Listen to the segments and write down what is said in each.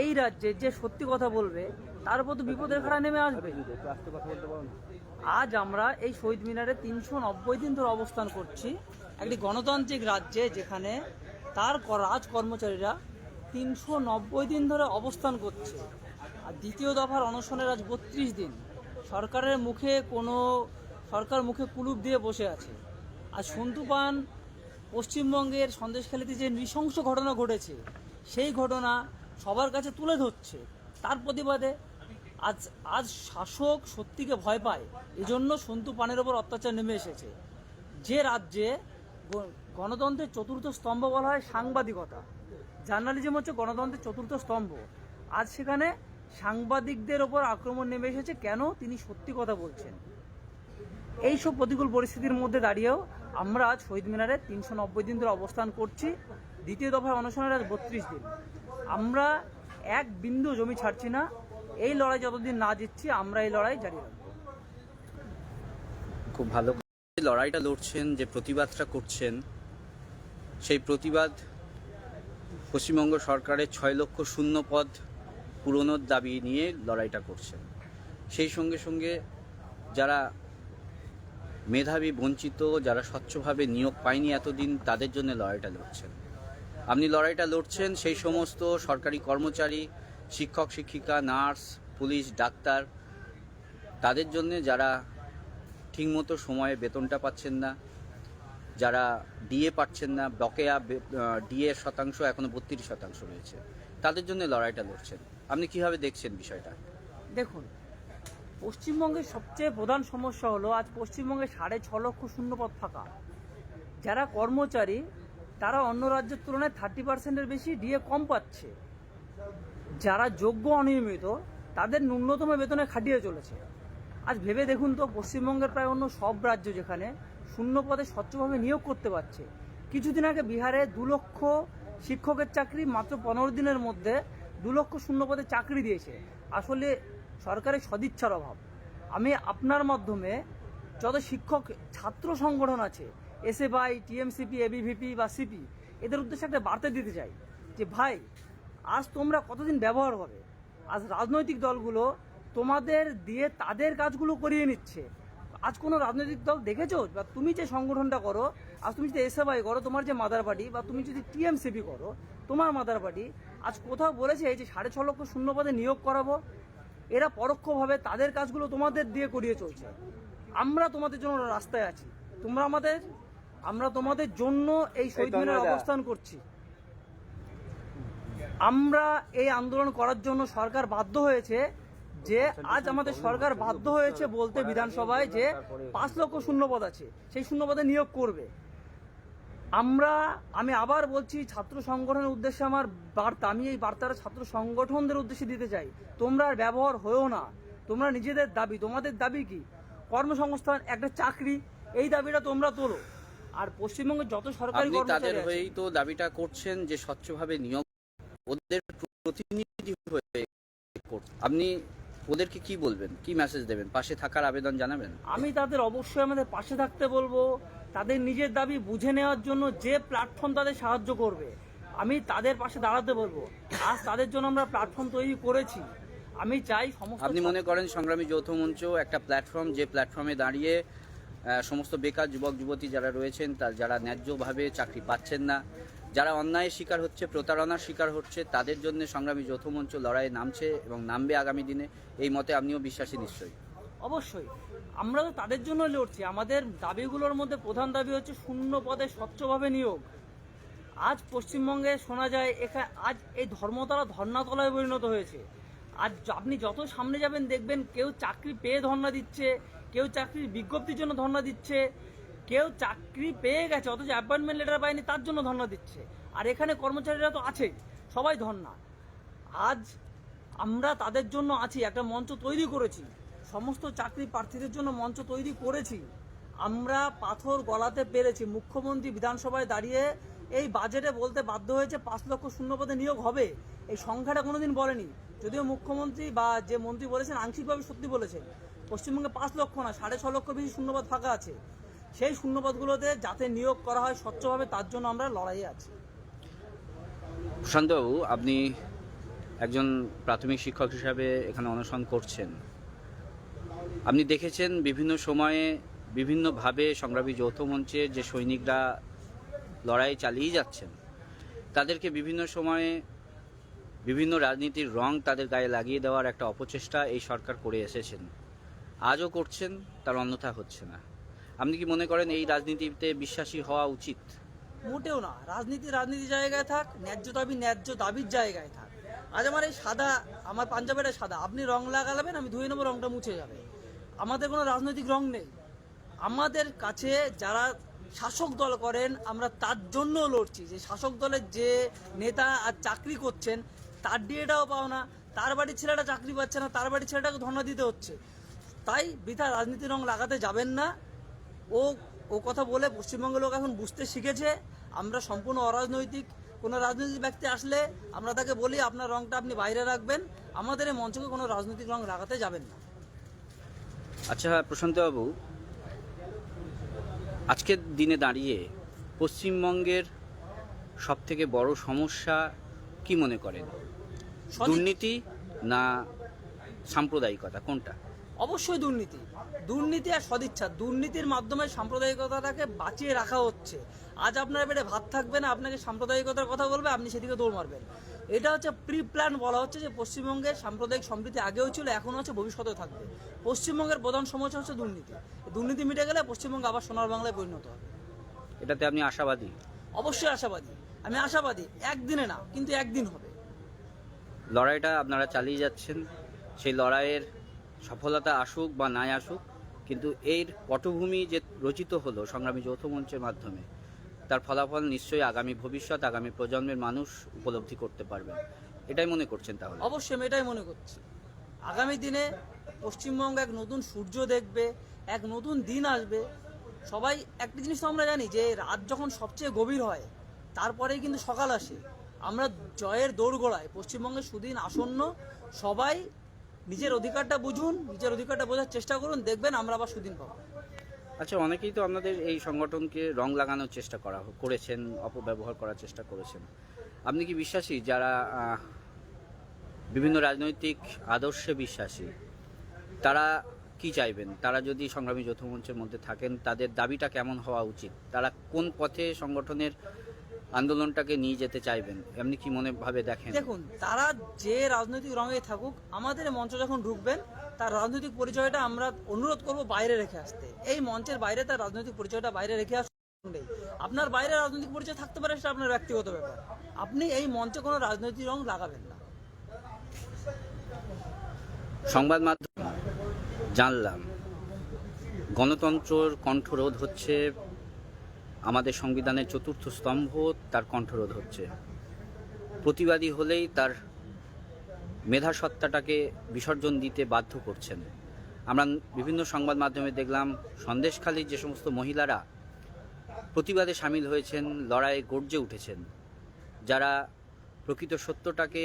এই রাজ্যে যে সত্যি কথা বলবে, তার উপর তো বিপদের খাড়া নেমে আসবে। আজ আমরা এই শহীদ মিনারে তিনশো নব্বই দিন ধরে অবস্থান করছি। একটি গণতান্ত্রিক রাজ্যে যেখানে তার রাজ কর্মচারীরা তিনশো নব্বই দিন ধরে অবস্থান করছে। আর দ্বিতীয় দফার অনশনের আজ বত্রিশ দিন। সরকারের মুখে কোনো, সরকার মুখে কুলুপ দিয়ে বসে আছে। আর সন্তু পান পশ্চিমবঙ্গের সন্দেশখালীতে যে নৃশংস ঘটনা ঘটেছে, সেই ঘটনা সবার কাছে তুলে ধরছে। তার প্রতিবাদে আজ আজ শাসক সত্যিকে ভয় পায়। এজন্য সন্তু পানের ওপর অত্যাচার নেমে এসেছে। যে রাজ্যে গণতন্ত্রের চতুর্থ স্তম্ভ বলা হয় সাংবাদিকতা। জার্নালিজম হচ্ছে গণতন্ত্রের চতুর্থ স্তম্ভ। আজ সেখানে সাংবাদিকদের ওপর আক্রমণ নেমে এসেছে। কেন? তিনি সত্যি কথা বলছেন। এইসব প্রতিকূল পরিস্থিতির মধ্যে দাঁড়িয়েও আমরা আজ শহীদ মিনারে তিনশো নব্বই দিন ধরে অবস্থান করছি। দ্বিতীয় দফায় অনশনের আজ বত্রিশ দিন। আমরা এক বিন্দু জমি ছাড়ছি না। এই লড়াই যতদিন না জিতছি, আমরা এই লড়াই জারি রাখব। খুব ভালো। লড়াইটা লড়ছেন, যে প্রতিবাদটা করছেন, সেই প্রতিবাদ পশ্চিমবঙ্গ সরকারের ছয় লক্ষ শূন্য পদ পূরণের দাবি নিয়ে লড়াইটা করছেন। সেই সঙ্গে সঙ্গে যারা মেধাবী, বঞ্চিত, যারা স্বচ্ছভাবে নিয়োগ পায়নি এতদিন, তাদের জন্য লড়াইটা লড়ছেন। আপনি লড়াইটা লড়ছেন, সেই সমস্ত সরকারি কর্মচারী, শিক্ষক, শিক্ষিকা, নার্স, পুলিশ, ডাক্তার, তাদের জন্য যারা ঠিকমতো সময়ে বেতনটা পাচ্ছেন না, যারা ডিএ পাচ্ছেন না বকেয়া ডিএ শতাংশ, এখনও বত্রিশ শতাংশ রয়েছে, তাদের জন্য লড়াইটা লড়ছেন। আপনি কীভাবে দেখছেন বিষয়টা? দেখুন, পশ্চিমবঙ্গের সবচেয়ে প্রধান সমস্যা হলো, আজ পশ্চিমবঙ্গে সাড়ে ছ লক্ষ শূন্যপদ ফাঁকা। যারা কর্মচারী তারা অন্য রাজ্যের তুলনায় থার্টি পার্সেন্টের বেশি ডিএ কম পাচ্ছে। যারা যোগ্য অনিয়মিত, তাদের ন্যূনতম বেতনে খাটিয়ে চলেছে। আজ ভেবে দেখুন তো, পশ্চিমবঙ্গের প্রায় অন্য সব রাজ্য যেখানে শূন্য পদে স্বচ্ছভাবে নিয়োগ করতে পারছে। কিছুদিন আগে বিহারে দু লক্ষ শিক্ষকের চাকরি, মাত্র পনেরো দিনের মধ্যে দু লক্ষ শূন্য পদে চাকরি দিয়েছে। আসলে সরকারের সদিচ্ছার অভাব। আমি আপনার মাধ্যমে যত শিক্ষক, ছাত্র সংগঠন আছে এসএফআই টিএমসিপি এবিভিপি বা সিপি এদের উদ্দেশ্যে একটা বার্তা দিতে চাই যে, ভাই, আজ তোমরা কতদিন ব্যবহার হবে? আজ রাজনৈতিক দলগুলো তোমাদের দিয়ে তাদের কাজগুলো করিয়ে নিচ্ছে। আজ কোনো রাজনৈতিক দল দেখেছ? বা তুমি যে সংগঠনটা করো, আজ তুমি যদি এসএফআই করো, তোমার যে মাদার পার্টি, বা তুমি যদি টিএমসিপি করো, তোমার মাদার পার্টি, আজ কোথাও বলেছে যে, সাড়ে ছ লক্ষ শূন্য পদে নিয়োগ করাবো। এরা পরোক্ষভাবে তাদের কাজগুলো তোমাদের দিয়ে করিয়ে চলছে। আমরা তোমাদের জন্য রাস্তায় আছি। তোমরা আমাদের আমরা তোমাদের জন্য এই শহীদ মিনারে অবস্থান করছি। আমরা এই আন্দোলন করার জন্য সরকার বাধ্য হয়েছে যে আজ আমাদের সরকার বাধ্য হয়েছে বলতে বিধানসভায় যে পাঁচ লক্ষ শূন্যপদ আছে। সেই শূন্যপদে নিয়োগ করবে। আমরা আমি আবার বলছি ছাত্র সংগঠনের উদ্দেশ্যে আমার বার্তা আমি এই বার্তাটা ছাত্র সংগঠনদের উদ্দেশ্যে দিতে চাই। তোমরা আর ব্যবহার হয়েও না। তোমরা নিজেদের দাবি তোমাদের দাবি কি? কর্মসংস্থান একটা চাকরি এই দাবিটা তোমরা তোলো। আর পশ্চিমবঙ্গের যত সরকারি তাদের হয়েই তো দাবিটা করছেন যে স্বচ্ছভাবে নিয়োগ ওদের প্রতিনিধি হয়ে আপনি ওদেরকে কি বলবেন? কি মেসেজ দেবেন? পাশে থাকার আবেদন জানাবেন? আমি তাদের অবশ্যই আমাদের পাশে থাকতে বলব। তাদের নিজের দাবি বুঝে নেওয়ার জন্য যে প্ল্যাটফর্ম তাদের সাহায্য করবে আমি তাদের পাশে দাঁড়াতে বলব। আজ তাদের জন্য আমরা প্ল্যাটফর্ম তৈরি করেছি। আমি চাই সমস্ত আপনি মনে করেন সংগ্রামী যৌথ মঞ্চ একটা প্ল্যাটফর্ম যে প্ল্যাটফর্মে দাঁড়িয়ে সমস্ত বেকার যুবক, যুবতী যারা রয়েছেন তার যারা ন্যায্যভাবে চাকরি পাচ্ছেন না, যারা অন্যায়ের শিকার হচ্ছে, প্রতারণার শিকার হচ্ছে, তাদের জন্য সংগ্রামী যৌথ মঞ্চ লড়াইয়ে নামছে এবং নামবে আগামী দিনে। এই মতে আপনিও বিশ্বাসী নিশ্চয়ই। অবশ্যই। আমরা তো তাদের জন্য লড়ছি। আমাদের দাবিগুলোর মধ্যে প্রধান দাবি হচ্ছে শূন্য পদে স্বচ্ছভাবে নিয়োগ। আজ পশ্চিমবঙ্গে শোনা যায় এখানে আজ এই ধর্মতলা ধর্নাতলায় পরিণত হয়েছে। আজ আপনি যত সামনে যাবেন দেখবেন কেউ চাকরি পেয়ে ধর্না দিচ্ছে কেউ চাকরির বিজ্ঞপ্তির জন্য ধর্না দিচ্ছে, কেউ চাকরি পেয়ে গেছে, অথচ অ্যাপয়েন্টমেন্ট লেটার পায়নি, তার জন্য ধর্না দিচ্ছে। আর এখানে কর্মচারীরা তো আছে, সবাই ধর্না আজ আমরা তাদের জন্য আছি, একটা মঞ্চ তৈরি করেছি। সমস্ত চাকরি প্রার্থীদের জন্য মঞ্চ তৈরি করেছি। আমরা পাথর গলাতে পেরেছি। মুখ্যমন্ত্রী বিধানসভায় দাঁড়িয়ে এই বাজেটে বলতে বাধ্য হয়েছে, পাঁচ লক্ষ শূন্য পদে নিয়োগ হবে। এই সংখ্যাটা কোনোদিন বলেনি। যদিও মুখ্যমন্ত্রী বা যে মন্ত্রী বলেছেন, আংশিকভাবে সত্যি বলেছেন। পশ্চিমবঙ্গে পাঁচ লক্ষ না, সাড়ে ছ লক্ষ বেশি শূন্যপদ ফাঁকা আছে। সেই শূন্যপদগুলোতে যাতে নিয়োগ করা হয় স্বচ্ছভাবে, তার জন্য আমরা লড়াইয়ে আছি। প্রশান্তবাবু, আপনি একজন প্রাথমিক শিক্ষক হিসাবে এখানে অনশন করছেন। আপনি দেখেছেন বিভিন্ন সময়ে বিভিন্নভাবে সংগ্রামী যৌথ মঞ্চে যে সৈনিকরা লড়াই চালিয়ে যাচ্ছেন, তাদেরকে বিভিন্ন সময়ে বিভিন্ন রাজনীতির রং তাদের গায়ে লাগিয়ে দেওয়ার একটা অপচেষ্টা এই সরকার করে এসেছেন। আজও করছেন, তার অন্যথা হচ্ছে না। আপনি কি মনে করেন এই রাজনীতিতে বিশ্বাসী হওয়া উচিত? মোটেও না। রাজনীতি রাজনীতি জায়গায় থাক, ন্যায্য দাবি ন্যায্য দাবির জায়গায় থাক। আজ আমার এই সাদা, আমার পাঞ্জাবের সাদা, আপনি রং লাগাবেন আমি ধুয়ে নেব, রংটা মুছে যাবে। আমাদের কোনো রাজনৈতিক রং নেই। আমাদের কাছে যারা শাসক দল করেন, আমরা তার জন্য লড়ছি। যে শাসক দলের যে নেতা আর চাকরি করছেন, তার ডিএটাও পাও না তার বাড়ির ছেলেটা চাকরি পাচ্ছে না, তার বাড়ির ছেলেটাকে ধর্ণা দিতে হচ্ছে। তাই বৃথা রাজনীতি রং লাগাতে যাবেন না। ও ও কথা বলে পশ্চিমবঙ্গের লোক এখন বুঝতে শিখেছে। আমরা সম্পূর্ণ অরাজনৈতিক। কোনো রাজনৈতিক ব্যক্তি আসলে আমরা তাকে বলি আপনার রংটা আপনি বাইরে রাখবেন। আমাদের এই মঞ্চকে কোনো রাজনৈতিক রং লাগাতে যাবেন না। আচ্ছা হ্যাঁ প্রশান্তবাবু আজকের দিনে দাঁড়িয়ে পশ্চিমবঙ্গের সব থেকে বড় সমস্যা কি মনে করেন? দুর্নীতি না সাম্প্রদায়িকতা কোনটা? অবশ্যই দুর্নীতি। দুর্নীতি আর সদিচ্ছা দুর্নীতির মাধ্যমে সাম্প্রদায়িকতাটাকে বাঁচিয়ে রাখা হচ্ছে। আজ আপনার পেটে ভাত থাকবে না আপনাকে সাম্প্রদায়িকতার কথা বলবে আপনি সেদিকে দৌড় মারবেন। এটা হচ্ছে প্রি প্ল্যান বলা হচ্ছে যে পশ্চিমবঙ্গের সাম্প্রদায়িক সম্প্রীতি আগেও ছিল এখনও হচ্ছে ভবিষ্যতেও থাকবে। পশ্চিমবঙ্গের প্রধান সমস্যা হচ্ছে দুর্নীতি। দুর্নীতি মিটে গেলে পশ্চিমবঙ্গ আবার সোনার বাংলায় পরিণত হবে। এটাতে আপনি আশাবাদী? অবশ্যই আশাবাদী। আমি আশাবাদী একদিনে না কিন্তু একদিন হবে। লড়াইটা আপনারা চালিয়ে যাচ্ছেন সেই লড়াইয়ের সফলতা আসুক বা নাই আসুক, কিন্তু এর পটভূমি যে রচিত হলো সংগ্রামী যৌথ মঞ্চের মাধ্যমে, তার ফলাফল নিশ্চয়ই আগামী ভবিষ্যৎ, আগামী প্রজন্মের মানুষ উপলব্ধি করতে পারবেন এটাই মনে করছেন তাহলে? অবশ্যই, আমি এটাই মনে করছি। আগামী দিনে পশ্চিমবঙ্গ এক নতুন সূর্য দেখবে, এক নতুন দিন আসবে। সবাই, একটা জিনিস তো আমরা জানি যে রাত যখন সবচেয়ে গভীর হয়, তারপরেই কিন্তু সকাল আসে। আমরা জয়ের দৌড়গোড়ায় পশ্চিমবঙ্গের সুদিন আসন্ন সবাই নিজের অধিকারটা বুঝুন, নিজের অধিকারটা বোঝার চেষ্টা করুন, দেখবেন আমরা আবার সুদিন পাবো। আচ্ছা অনেকেই তো আপনাদের এই সংগঠনকে রং লাগানোর চেষ্টা করা, করেছেন, অপব্যবহার করার চেষ্টা করেছেন। আপনি কি বিশ্বাসী? যারা বিভিন্ন রাজনৈতিক আদর্শে বিশ্বাসী, তারা কি চাইবেন? তারা যদি সংগ্রামী যৌথ মঞ্চের মধ্যে থাকেন, তাদের দাবিটা কেমন হওয়া উচিত? তারা কোন পথে সংগঠনের আন্দোলনটাকে নিয়ে যেতে চাইবেন এমনি কি মনে ভাবে দেখেন? দেখুন তারা যে রাজনৈতিক রঙে থাকুক আমাদের মঞ্চ যখন ঢুকবেন তার রাজনৈতিক পরিচয়টা আমরা অনুরোধ করব বাইরে রেখে আসতে। এই মঞ্চের বাইরে তার রাজনৈতিক পরিচয়টা বাইরে রেখে আসতে আপনার বাইরে রাজনৈতিক পরিচয় থাকতে পারে সেটা আপনার ব্যক্তিগত ব্যাপার। আপনি এই মঞ্চে কোনো রাজনৈতিক রং লাগাবেন না। সংবাদ মাধ্যম জানলাম। গণতন্ত্রর কণ্ঠরোধ হচ্ছে আমাদের সংবিধানের চতুর্থ স্তম্ভ তার কণ্ঠরোধ হচ্ছে। প্রতিবাদী হলেই তার মেধাসত্তাটাকে বিসর্জন দিতে বাধ্য করছেন। আমরা বিভিন্ন সংবাদ মাধ্যমে দেখলাম সন্দেশখালীর যে সমস্ত মহিলারা প্রতিবাদে সামিল হয়েছেন, লড়াইয়ে গর্জে উঠেছেন, যারা প্রকৃত সত্যটাকে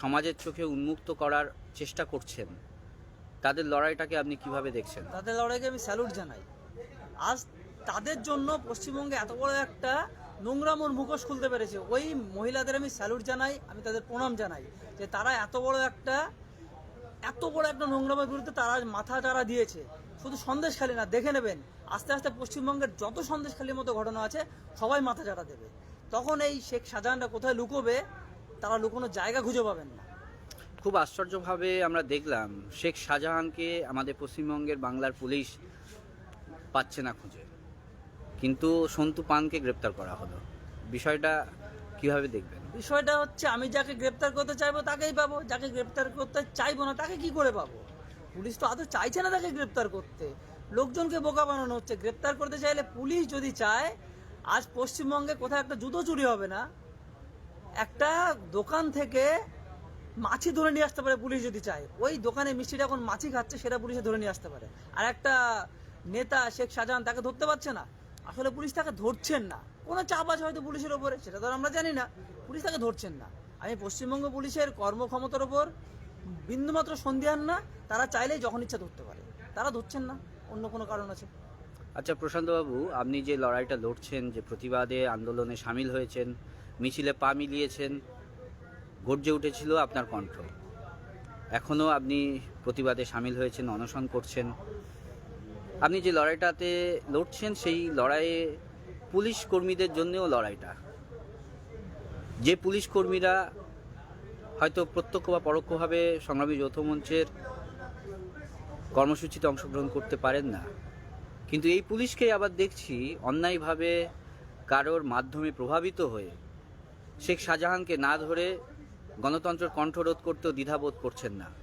সমাজের চোখে উন্মুক্ত করার চেষ্টা করছেন, তাদের লড়াইটাকে আপনি কীভাবে দেখছেন? তাদের লড়াইকে আমি স্যালুট জানাই। আজ তাদের জন্য পশ্চিমবঙ্গে এত বড় একটা নোংরামোর মুখোশ খুলতে পেরেছে। ওই মহিলাদের আমি স্যালুট জানাই, আমি তাদের প্রণাম জানাই যে তারা এত বড় একটা, এত বড় একটা নোংরামের বিরুদ্ধে তারা মাথা যারা দিয়েছে। শুধু সন্দেশখালী না, দেখে নেবেন, আস্তে আস্তে পশ্চিমবঙ্গের যত সন্দেশখালীর মতো ঘটনা আছে, সবাই মাথা চাটা দেবে। তখন এই শেখ শাহজাহানরা কোথায় লুকোবে, তারা লুকোনোর জায়গা খুঁজে পাবেন না। খুব আশ্চর্যভাবে আমরা দেখলাম, শেখ শাহজাহানকে আমাদের পশ্চিমবঙ্গের বাংলার পুলিশ পাচ্ছে না খুঁজে। কিন্তু সন্তু পানকে গ্রেপ্তার করা হলো। বিষয়টা কীভাবে দেখবেন? বিষয়টা হচ্ছে আমি যাকে গ্রেপ্তার করতে চাইব তাকেই পাবো, যাকে গ্রেপ্তার করতে চাইব না তাকে কি করে পাবো? পুলিশ তো আদৌ চাইছে না তাকে গ্রেপ্তার করতে। লোকজনকে বোকা বানানো হচ্ছে। গ্রেপ্তার করতে চাইলে পুলিশ যদি চায়, আজ পশ্চিমবঙ্গে কোথাও একটা জুতো চুরি হবে না। একটা দোকান থেকে মাছি ধরে নিয়ে আসতে পারে পুলিশ যদি চায়। ওই দোকানে মিষ্টিটা এখন মাছি খাচ্ছে, সেটা পুলিশে ধরে নিয়ে আসতে পারে। আর একটা নেতা শেখ শাহজাহান তাকে ধরতে পারছে না? আসলে পুলিশ তাকে ধরছেন না। কোনো চাপ আছে হয়তো পুলিশের ওপরে সেটা তো আমরা জানি না। পুলিশ তাকে ধরছেন না। আমি পশ্চিমবঙ্গ পুলিশের কর্মক্ষমতার ওপর বিন্দুমাত্র সন্দেহান না, তারা চাইলেই যখন ইচ্ছা ধরতে পারে। তারা ধরছেন না, অন্য কোনো কারণ আছে। আচ্ছা প্রশান্তবাবু, আপনি যে লড়াইটা লড়ছেন, যে প্রতিবাদে আন্দোলনে সামিল হয়েছেন, মিছিলে পা মিলিয়েছেন, গর্জে উঠেছিল আপনার কণ্ঠ। এখনও আপনি প্রতিবাদে সামিল হয়েছেন, অনশন করছেন। আপনি যে লড়াইটাতে লড়ছেন, সেই লড়াইয়ে পুলিশ কর্মীদের জন্যও লড়াইটা। যে পুলিশ কর্মীরা হয়তো প্রত্যক্ষ বা পরোক্ষভাবে সংগ্রামী যৌথ মঞ্চের কর্মসূচিতে অংশগ্রহণ করতে পারেন না। কিন্তু এই পুলিশকেই আবার দেখছি অন্যায়ভাবে কারোর মাধ্যমে প্রভাবিত হয়ে শেখ শাহজাহানকে না ধরে গণতন্ত্রের কণ্ঠরোধ করতেও দ্বিধাবোধ করছেন না।